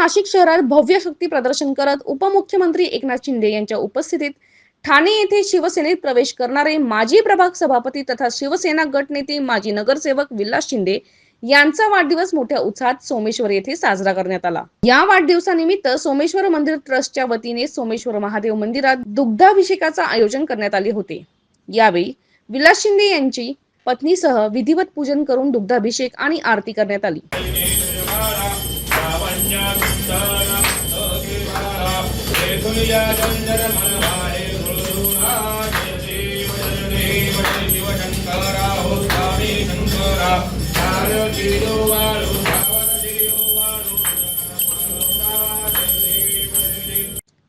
नाशिक शहरात भव्य शक्ती प्रदर्शन करत उपमुख्यमंत्री एकनाथ शिंदे यांच्या उपस्थितीत ठाणे येथे शिवसेनेत प्रवेश करणारे माजी प्रभाग सभापती तथा शिवसेना गट नेते माजी नगरसेवक विलास शिंदे यांचा वाढदिवस मोठ्या उत्साहात सोमेश्वर येथे साजरा करण्यात आला. या वाढदिवसानिमित्त सोमेश्वर मंदिर ट्रस्टच्या वतीने सोमेश्वर महादेव मंदिरात दुग्धाभिषेकाचं आयोजन करण्यात आले होते. यावेळी विलास शिंदे यांची पत्नीसह विधिवत पूजन करून दुग्धाभिषेक आणि आरती करण्यात आली.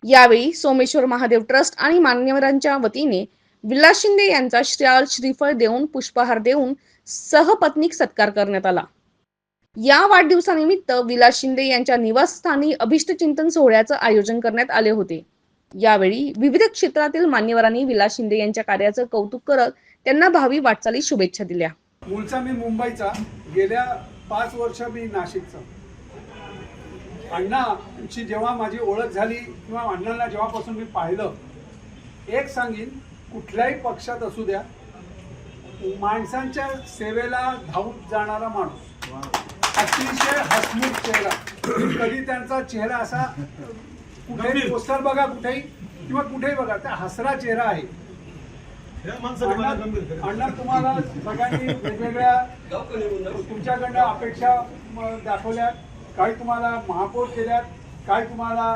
यावेळी सोमेश्वर महादेव ट्रस्ट आणि मान्यवरांच्या वतीने विलास शिंदे यांचा श्राल श्रीफळ देऊन पुष्पहार देऊन सहपत्नीक सत्कार करण्यात आला. या वाढदिवसानिमित्त विलास शिंदे यांच्या निवासस्थानी अभिष्ट चिंतन सोहळ्याचं आयोजन करण्यात आले होते. यावेळी विविध क्षेत्रातील मान्यवरांनी विलास शिंदे यांच्या कार्याचं कौतुक करत त्यांना भावी वाटचाली शुभेच्छा दिल्या. मूळचा मी मुंबईचा गेल्या पाच वर्ष मी नाशिकचा. अण्णांची जेव्हा माझी ओळख झाली किंवा अण्णांना जेव्हापासून मी पाहिलं एक सांगीन कुठल्याही पक्षात असू द्या माणसांच्या सेवेला धावून जाणारा माणूस. अतिशय हसमुख चेहरा. कधी त्यांचा चेहरा असा कुठेही पोस्टर बघा कुठेही किंवा कुठेही बघा त्या हसरा चेहरा आहे. अण्णा तुम्हाला सगळ्यांनी वेगवेगळ्या तुमच्याकडनं अपेक्षा दाखवल्या. काही तुम्हाला महापौर केल्यात काही तुम्हाला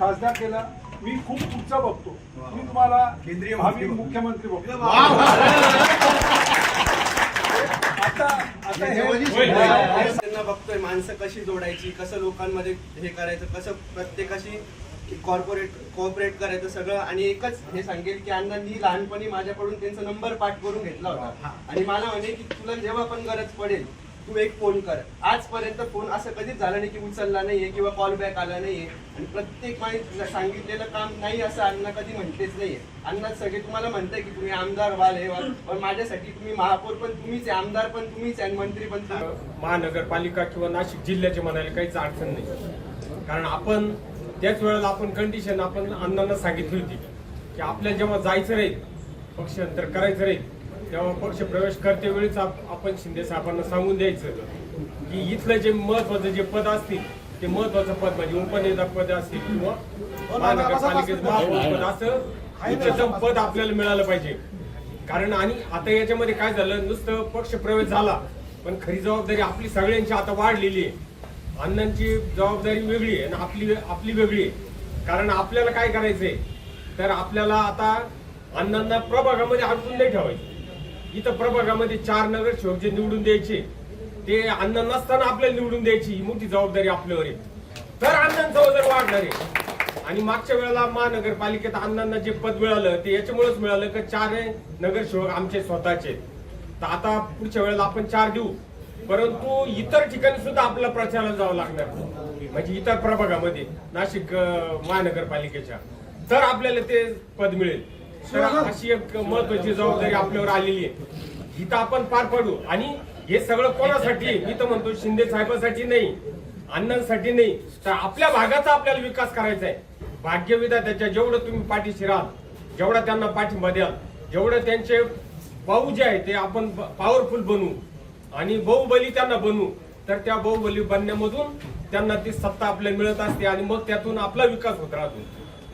खासदार केला. मी खूप पुढचं बघतो. मी तुम्हाला केंद्रीय भावी मंत्री मुख्यमंत्री बघतो. आता आता हे त्यांना बघतोय माणसं कशी जोडायची कसं लोकांमध्ये हे करायचं कसं प्रत्येकाशी कॉर्पोरेट कोऑपरेट करायचं सगळं. आणि एकच हे सांगेल की अण्णांनी लहानपणी माझ्याकडून त्यांचा नंबर पाठ करून घेतला होता. आणि मला म्हणे की तुला जेव्हा पण गरज पडेल तू एक फोन कर. आजपर्यंत फोन असं कधीच झालं नाही की उचलला नाहीये किंवा कॉल बॅक आला नाहीये. आणि प्रत्येक माणूस सांगितलेलं काम नाही असं अण्णा कधी म्हणतेच नाहीये. अण्णा सगळे तुम्हाला म्हणताय की तुम्ही आमदार व्हाल हे व्हाल पण माझ्यासाठी तुम्ही महापौर पण तुम्हीच आहे आमदार पण तुम्हीच आहे आणि मंत्री पण महानगरपालिका किंवा नाशिक जिल्ह्याचे म्हणायला काहीच अडचण नाही. कारण आपण त्याच वेळेला आपण कंडिशन आपण अण्णांना सांगितली होती की आपल्याला जेव्हा जायचं राहील पक्षांतर करायचं राहील तेव्हा पक्ष प्रवेश करते वेळीच आप- आपण शिंदे साहेबांना सांगून द्यायचं की इथलं जे महत्वाचं जे पद असतील ते महत्वाचं पद म्हणजे उपनेता पद असतील किंवा महानगरपालिकेचं महापौर पद असं उच्चतम पद आपल्याला मिळालं पाहिजे. कारण आणि आता याच्यामध्ये काय झालं नुसतं पक्ष प्रवेश झाला पण खरी जबाबदारी आपली सगळ्यांची आता वाढलेली आहे. अण्णांची जबाबदारी वेगळी आहे आणि आपली आपली वेगळी आहे. कारण आपल्याला काय करायचंय? तर आपल्याला आता अण्णांना प्रभागामध्ये अडकून नाही ठेवायचं. इथं प्रभागामध्ये चार नगरसेवक जे निवडून द्यायचे ते अन्न नसताना आपल्याला निवडून द्यायची ही मोठी जबाबदारी आपल्यावर आहे. तर अण्णांचा वजन वाढणार आहे. आणि मागच्या वेळेला महानगरपालिकेत अण्णांना जे पद मिळालं ते याच्यामुळेच मिळालं की चार नगरसेवक आमचे स्वतःचे. तर आता पुढच्या वेळेला आपण चार देऊ. परंतु इतर ठिकाणी सुद्धा आपल्याला प्रचाराला जावं लागणार. म्हणजे इतर प्रभागामध्ये नाशिक महानगरपालिकेच्या. तर आपल्याला ते पद मिळेल. अशी एक महत्वाची जबाबदारी आपल्यावर आलेली आहे. इथं आपण पार पाडू. आणि हे सगळं कोणासाठी? आहे? मी तर म्हणतो शिंदे साहेबांसाठी नाही अण्णांसाठी नाही. तर आपल्या भागाचा आपल्याला विकास करायचा आहे. भाग्यविधात्याच्या जेवढं तुम्ही पाठीशी राहाल जेवढा त्यांना पाठिंबा द्याल जेवढं त्यांचे भाऊ जे आहे ते आपण पॉवरफुल बनवू आणि बहुबली त्यांना बनवू तर त्या बहुबली बनण्यामधून त्यांना ती सत्ता आपल्याला मिळत असते आणि मग त्यातून आपला विकास होत राहतो.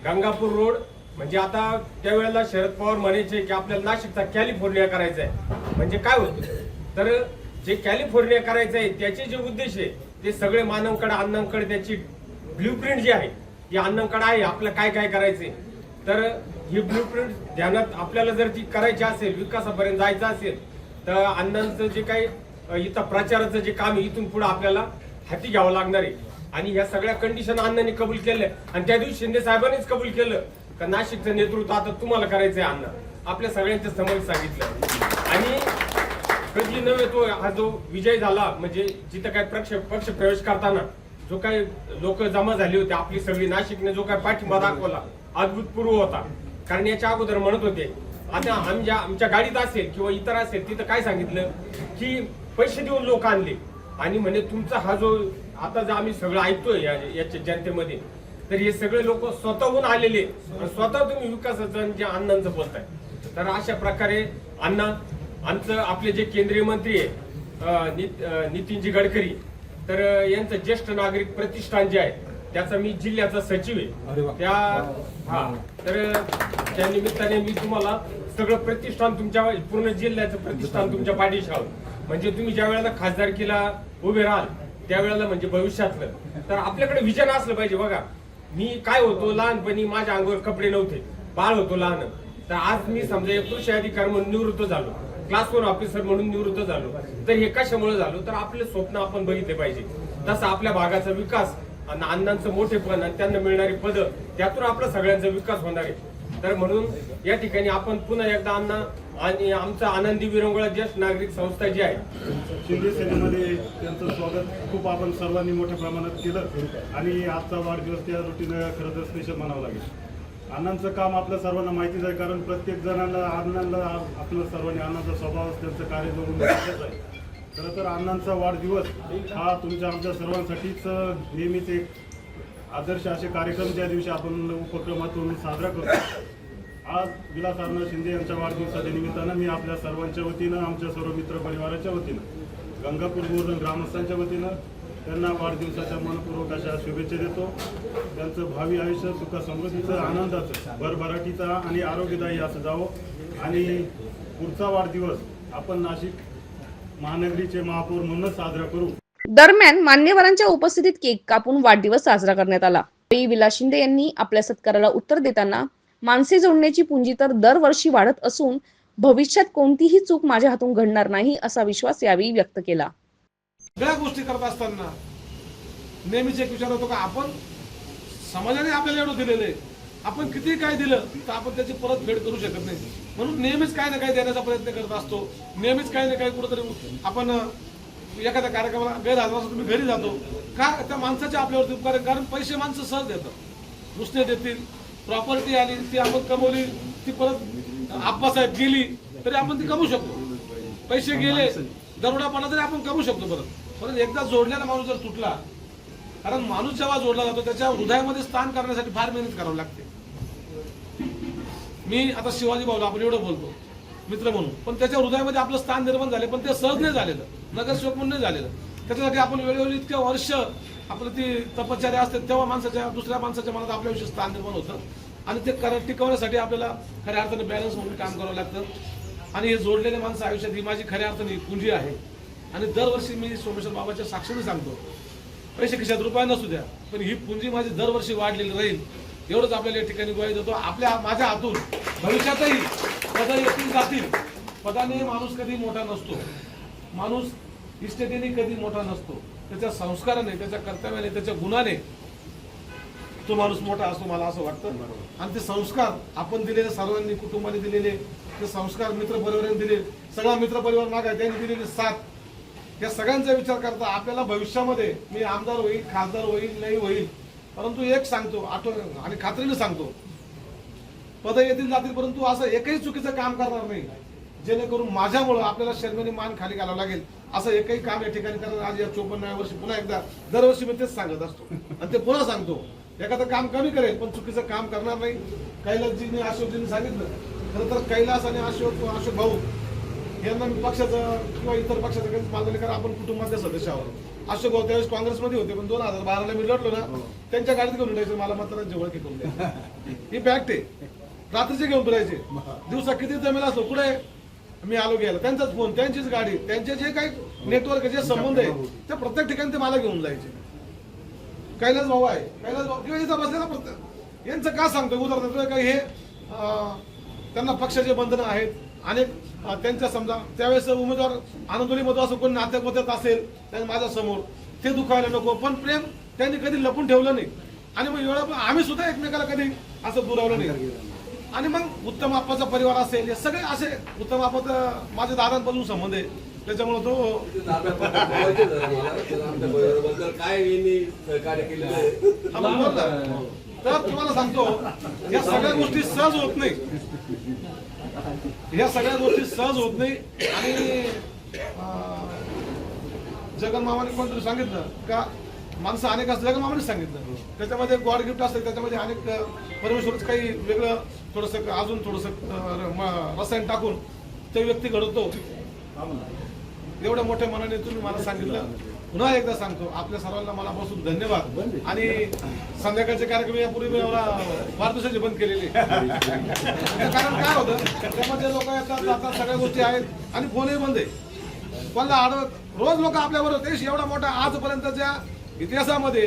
गंगापूर रोड म्हणजे आता त्यावेळेला शरद पवार म्हणायचे की आपल्याला नाशिकचा कॅलिफोर्निया करायचा आहे म्हणजे काय होतं? तर जे कॅलिफोर्निया करायचं आहे त्याचे जे उद्देश आहे ते सगळे मानवकडे अण्णांकडे त्याची ब्ल्यूप्रिंट जी आहे ती अण्णांकडे आहे आपलं काय काय करायचंय. तर ही ब्ल्यूप्रिंट ध्यानात आपल्याला जर ती करायची असेल विकासापर्यंत जायचं असेल तर अण्णांचं जे काही इथं प्रचाराचं जे काम आहे इथून पुढे आपल्याला हाती घ्यावं लागणार आहे. आणि ह्या सगळ्या कंडिशन अण्णांनी कबूल केल्या. आणि त्या दिवशी शिंदे साहेबांनीच कबूल केलं. का नाशिकचं नेतृत्व आता तुम्हाला करायचं आहे अण्णा. आपल्या सगळ्यांच्या समोर सांगितलं. आणि कधी नव्हे तो हा जो विजय झाला म्हणजे जिथं काय पक्ष पक्ष प्रवेश करताना जो काही लोक जमा झाली होती आपली सगळी नाशिकने जो काय पाठिंबा दाखवला अद्भुतपूर्व होता. कारण याच्या अगोदर म्हणत होते आता आमच्या आमच्या गाडीत असेल किंवा इतर असेल तिथं काय सांगितलं? की पैसे देऊन लोक आणले. आणि म्हणे तुमचा हा जो आता जे आम्ही सगळं ऐकतोय याच्या जनतेमध्ये तर हे सगळे लोक स्वतःहून आलेले स्वतः तुम्ही विकासाचं आणि जे अण्णांचं बोलताय तर अशा प्रकारे अण्णा आमचं आपले जे केंद्रीय मंत्री आहे नितीनजी गडकरी तर यांचं ज्येष्ठ नागरिक प्रतिष्ठान जे आहे त्याचा मी जिल्ह्याचा सचिव आहे. त्या हा. तर त्या निमित्ताने मी तुम्हाला सगळं प्रतिष्ठान तुमच्या पूर्ण जिल्ह्याचं प्रतिष्ठान तुमच्या पाठीशी आहोत म्हणजे तुम्ही ज्या वेळेला खासदारकीला उभे राहाल त्यावेळेला म्हणजे भविष्यातलं. तर आपल्याकडे विजन असलं पाहिजे बघा. मी काय होतो लहानपणी माझ्या अंगावर कपडे नव्हते. बाळ होतो लहान. तर आज मी समजा एक कृषी अधिकार म्हणून निवृत्त झालो. क्लास वन ऑफिसर म्हणून निवृत्त झालो. तर हे कशामुळे झालो? तर आपले स्वप्न आपण बघितले पाहिजे. तसं आपल्या भागाचा विकास आणि अण्णांचं मोठेपण आणि त्यांना मिळणारी पद त्यातून आपला सगळ्यांचा विकास होणार आहे. तर म्हणून या ठिकाणी आपण पुन्हा एकदा अण्णा आणि आमचा आनंदी विरंगुळा ज्येष्ठ नागरिक संस्था जी आहे. शिंदे सेनेमध्ये त्यांचं स्वागत खूप आपण सर्वांनी मोठ्या प्रमाणात केलं आणि आजचा वाढदिवस त्या रोटीनं खरं तर स्पेशल म्हणावं लागेल. अण्णांचं काम आपल्या सर्वांना माहितीच आहे कारण प्रत्येक जणांना अण्णांना आपलं सर्वांनी अण्णांचा स्वभाव त्यांचं कार्य बघून आहे. खरं तर अण्णांचा वाढदिवस हा तुमच्या आमच्या सर्वांसाठीच नेहमीच एक आदर्श असे कार्यक्रम ज्या दिवशी आपण उपक्रमातून साजरा करतो. आज विलास अण्णा शिंदे यांच्या वाढदिवसाच्या निमित्तानं मी आपल्या सर्वांच्या वतीनं आमच्या सर्व मित्र परिवाराच्या वतीनं गंगापूर बोर्ड ग्रामस्थांच्या वतीनं त्यांना वाढदिवसाच्या मनपूर्वक अशा शुभेच्छा देतो. त्यांचं भावी आयुष्य सुख समृद्धीचं आनंदाचं भरभराटीचा आणि आरोग्यदायी असं जावं. आणि पुढचा वाढदिवस आपण नाशिक महानगरीचे महापौर म्हणूनच साजरा करू. दरम्यान मान्यवरांच्या उपस्थितीत केक कापून वाढदिवस साजरा करण्यात आला. विलास शिंदे यांनी आपल्या सत्काराला उत्तर देताना माणसे जोडण्याची पुंजी तर दरवर्षी वाढत असून भविष्यात कोणतीही चूक माझ्या हातून घडणार नाही असा विश्वास यावेळी व्यक्त केला. सगळ्या गोष्टी करत असताना नेहमीच एक विचार होतो का आपण समाजाने आपल्याला एवढं दिलेलं आहे. आपण किती काय दिलं तर आपण त्याची परतफेड करू शकत नाही. म्हणून नेहमीच काही ना काही देण्याचा प्रयत्न करत असतो. नेहमीच काही ना काही कुठंतरी आपण एखाद्या कार्यक्रमाला गैरहजर असतो तुम्ही घरी जातो. का त्या माणसाच्या आपल्यावरती उपकार कारण पैसे माणसं सहज देतात. नुसते देतील. प्रॉपर्टी आली ती आपण कमवली ती परत आप्पासाहेब गेली तरी आपण ती कमवू शकतो. पैसे गेले दरोडा पडला तरी आपण कमवू शकतो परत. परत एकदा जोडलेला माणूस जर तुटला कारण माणूस जेव्हा जोडला जातो त्याच्या हृदयामध्ये स्थान करण्यासाठी फार मेहनत करावी लागते. मी आता शिवाजी भाऊला आपण एवढं बोलतो मित्र म्हणून. पण त्याच्या हृदयामध्ये आपलं स्थान निर्माण झाले पण ते सहज नाही झालेलं. नगरसेवक म्हणून नाही झालेलं. त्याच्यासाठी आपण वेळोवेळी इतक्या वर्ष आपलं ती तपश्चर्या असते तेव्हा माणसाच्या दुसऱ्या माणसाच्या मनात आपल्याविषयी स्थान निर्माण होतं. आणि ते कर टिकवण्यासाठी आपल्याला खऱ्या अर्थाने बॅलन्स म्हणून काम करावं लागतं. आणि हे जोडलेले माणसं आयुष्यात ही माझी खऱ्या अर्थाने कुंजी आहे. आणि दरवर्षी मी सोमेश्वर बाबाच्या साक्षीने सांगतो पैसे खिशात रुपये नसू द्या पण ही पुंजी माझी दरवर्षी वाढलेली राहील. एवढंच आपल्याला या ठिकाणी गोळी देतो. आपल्या माझ्या हातून भविष्यातही पदं येतील जातील. पदाने माणूस कधी मोठा नसतो. माणूस इस्टेटीने कधी मोठा नसतो. त्याच्या संस्काराने त्याच्या कर्तव्याने त्याच्या गुणाने तो माणूस मोठा असतो मला असं वाटतं. आणि ते संस्कार आपण दिलेले सर्वांनी कुटुंबाने दिलेले ते संस्कार मित्र परिवाराने दिले सगळा मित्र परिवार मागा त्यांनी दिलेले साथ. या सगळ्यांचा विचार करता आपल्याला भविष्यामध्ये मी आमदार होईल खासदार होईल नाही होईल परंतु एक सांगतो आठवण आणि खात्रीने सांगतो. पद येतील जातील परंतु असं एकही चुकीचं काम करणार नाही. जेणेकरून माझ्यामुळं आपल्याला शर्मेने मान खाली घालावं लागेल. असं एकही काम या ठिकाणी करणार आज या चोपन्नाव्या वर्षी पुन्हा एकदा दरवर्षी मी तेच सांगत असतो. आणि ते पुन्हा सांगतो. एखादं काम कमी करेल पण चुकीचं काम करणार नाही. कैलासजीने अशोकजीने सांगितलं. खरं तर कैलास आणि अशोक अशोक भाऊ यांना मी पक्षाचं किंवा इतर पक्षाचं काही नाही कारण आपण कुटुंबातले सदस्य आहोत अशोक भाऊ त्यावेळेस काँग्रेसमध्ये होते पण दोन हजार बाराला मी लढलो ना त्यांच्या गाडीत घेऊन उठायचं मला मतदारांची ओळख करून द्या. ही फॅक्ट आहे. रात्रीचे घेऊन फिरायचे. दिवसा किती जमेल असो कुठे? मी आलो घ्यायला. त्यांचाच फोन त्यांचीच गाडी त्यांचे जे काही नेटवर्क जे संबंध आहे ते प्रत्येक ठिकाणी ते मला घेऊन जायचे. कैलास भाऊ आहे कैलास भाऊ किंवा इथं बसलेला प्रत्येक. यांचं का सांगतो उदाहरणार्थ काही हे त्यांना पक्षाचे बंधनं आहेत. अनेक त्यांच्या समजा त्यावेळेस उमेदवार आनंदोलीमध्ये असं कोणी नात्यात वत्यात असेल त्यांनी माझ्यासमोर ते दुखायला नको. पण प्रेम त्यांनी कधी लपून ठेवलं नाही. आणि मग एवढा आम्ही सुद्धा एकमेकाला कधी असं दुरावलं नाही. आणि मग उत्तम आप्पाचा परिवार असेल हे सगळे असे उत्तम आप्पाचा माझ्या दादांपासून संबंध आहे. त्याच्यामुळे तो काय सहकार्य केलेलं आहे तर तुम्हाला सांगतो या सगळ्या गोष्टी सहज होत नाही. या सगळ्या गोष्टी सहज होत नाही. आणि जगन मामाने कोणतरी सांगितलं का माणसं अनेक असल्या का मामाने सांगितलं. त्याच्यामध्ये गॉड गिफ्ट असतं त्याच्यामध्ये अनेक परमेश्वरच काही वेगळं थोडंसं अजून थोडंसं रसायन टाकून ते व्यक्ती घडवतो. एवढ्या मोठ्या मनाने तुम्ही मला सांगितलं. पुन्हा एकदा सांगतो आपल्या सर्वांना मला बसून धन्यवाद. आणि संध्याकाळचे कार्यक्रम यापूर्वी मी मला वाढदिवसाचे बंद केलेले. कारण काय होतं त्यामध्ये लोक येतात जातात सगळ्या गोष्टी आहेत आणि फोनही बंद आहे. कोणाला आडवत रोज लोक आपल्याबरोबर देश एवढा मोठा आजपर्यंतच्या इतिहासामध्ये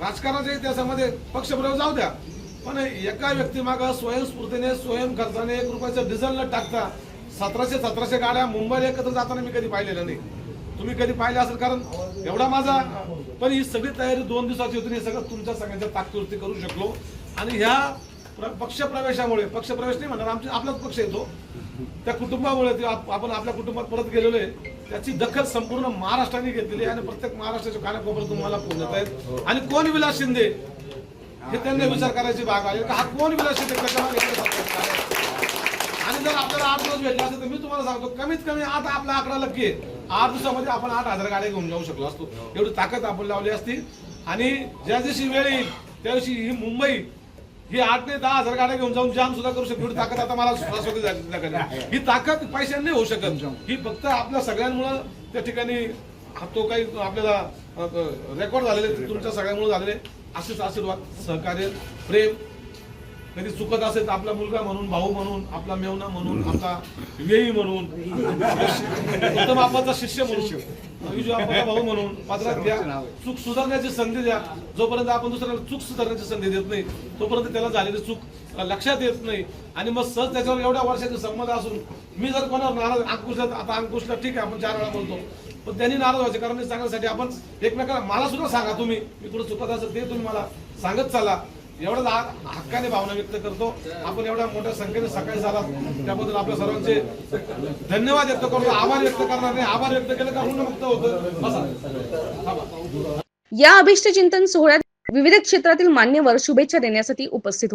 राजकारणाच्या इतिहासामध्ये पक्षप्रवेश जाऊ द्या. पण एका व्यक्तीमागं स्वयंस्फूर्तीने स्वयं खर्चाने एक रुपयाचं डिझेल न टाकता सतराशे सतराशे गाड्या मुंबईला एकत्र जाताना मी कधी पाहिलेलं नाही. तुम्ही कधी पाहिलं असेल? कारण एवढा माझा पण ही सगळी तयारी दोन दिवसाची होती हे सगळं तुमच्या सगळ्यांच्या ताकदुरुस्ती करू शकलो. आणि ह्या पक्षप्रवेशामुळे पक्षप्रवेश नाही म्हणणार आमच्या आपलाच पक्ष येतो. त्या कुटुंबामुळे ते आपण आपल्या कुटुंबात परत गेलेलो आहे. त्याची दखल संपूर्ण महाराष्ट्राने घेतलेली आणि प्रत्येक महाराष्ट्राच्या कानाकोपऱ्यात तुम्हाला येत आहेत. आणि कोण विलास शिंदे? हे त्यांनी विचार करायची भाग आहे. का हा कोण विलास शिंदे. आणि जर आपल्याला आठ दिवस भेटले असेल तर मी तुम्हाला सांगतो कमीत कमी आता आपला आकडा नक्की आहे. आठ दिवसामध्ये आपण आठ हजार गाड्या घेऊन जाऊ शकलो असतो. एवढी ताकद आपण लावली असती. आणि ज्या दिवशी वेळ येईल त्या दिवशी ही मुंबई ही आठ ते दहा हजार गाड्या घेऊन जाऊन जाम सुद्धा करू शकतो. एवढी ताकद आता मला आहे. ही ताकद पैशाने नाही होऊ शकत. ही फक्त आपल्या सगळ्यांमुळं त्या ठिकाणी तो काही आपल्याला रेकॉर्ड झालेले तुमच्या सगळ्यांमुळे झालेले असेच आशीर्वाद सहकार्य प्रेम. कधी चुकत असेल तर आपला मुलगा म्हणून भाऊ म्हणून आपला मेवना म्हणून आपला वेई म्हणून. उत्तम शिष्य म्हणून. भाऊ म्हणून पात्रात घ्या. चूक सुधारण्याची संधी द्या. जोपर्यंत आपण दुसऱ्याला चूक सुधारण्याची संधी देत नाही तोपर्यंत त्याला झालेली चूक लक्षात येत नाही. आणि मग सहज त्याच्यावर एवढ्या वर्षाचे संबंध असून मी जर कोणावर नाराज अंकुशला आता अंकुशला ठीक आहे आपण चार वेळा बोलतो. पण त्यांनी नाराज व्हायचे कारण मी सांगण्यासाठी आपण एकमेकाला मला सुद्धा सांगा तुम्ही. मी कुठं चुकत असेल ते तुम्ही मला सांगत चाला. एवढा हक्काने भावना व्यक्त करतो. आपण एवढ्या मोठ्या संख्येने सकाळी झाला. त्याबद्दल आपल्या सर्वांचे धन्यवाद व्यक्त करतो. आभार व्यक्त करणार नाही. आभार व्यक्त केलं का ऋणमुक्त होतं. या अभिष्ट चिंतन सोहळ्यात विविध क्षेत्रातील मान्यवर शुभेच्छा देण्यासाठी उपस्थित